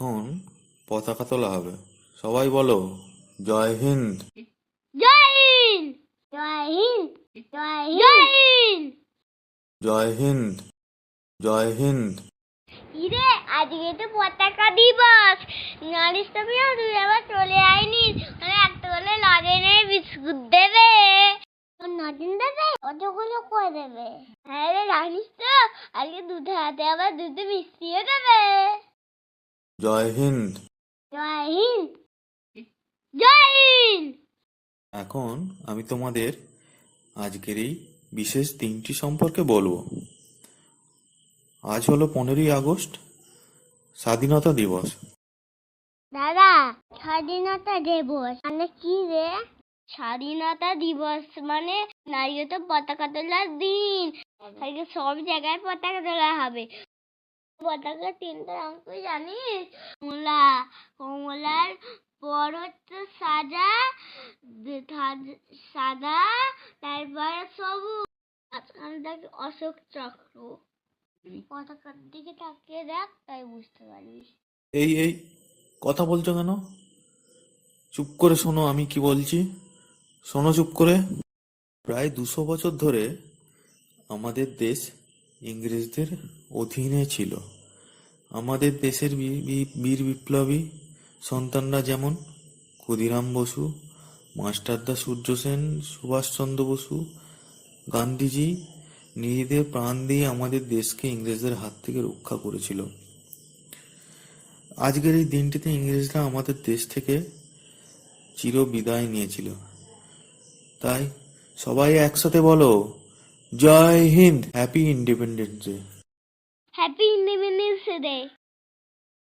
এখন পতাকা তোলা হবে? সবাই বলো জয় হিন্দ। জয় হিন্দ! জয় হিন্দ! জয় হিন্দ! জয় হিন্দ! জয় হিন্দ! ইরে আজকে তো পতাকা দিবস! জানিস তো মিয়া তুই আবার চলে আইনি মানে একটা করে লজেনে বিস্কুট দেবে। নদিন দেবে? কতগুলো করে দেবে? হ্যাঁ রে জানিস তো আজকে দুধে হাতে আবার দুধে মিষ্টিও দেবে। জয় হিন্দ। জয় হিন্দ। জয় হিন্দ। এখন আমি তোমাদের আজকের এই বিশেষ দিনটি সম্পর্কে বলব। আজ হলো পনেরোই আগস্ট স্বাধীনতা দিবস। দাদা স্বাধীনতা দিবস মানে কি রে? স্বাধীনতা দিবস মানে নারীগত পতাকা তোলার দিন। আজকে সব জায়গায় পতাকা তোলা হবে। পতাকার তিনটে তুই জানিস? কমলা, কমলার পর হচ্ছে সাদা সাদা, তারপর সবুজ। মাঝখানে থাকে অশোক চক্র। পতাকার দিকে তাকিয়ে দেখ, তাই বুঝতে পারবি এই এই, কথা বলছো কেন? চুপ করে শোনো, আমি কি বলছি? শোনো চুপ করে। প্রায় দুশো বছর ধরে আমাদের দেশ ইংরেজদের অধীনে ছিল। আমাদের দেশের বীর বিপ্লবী সন্তানরা যেমন ক্ষুদিরাম বসু, মাস্টারদা সূর্য সেন সুভাষচন্দ্র বসু, গান্ধীজি নিজেদের প্রাণ দিয়ে আমাদের দেশকে ইংরেজদের হাত থেকে রক্ষা করেছিল। আজকের এই দিনটিতে ইংরেজরা আমাদের দেশ থেকে চির বিদায় নিয়েছিল। তাই সবাই একসাথে বলো জয় Hind happy independence day. Happy independence day.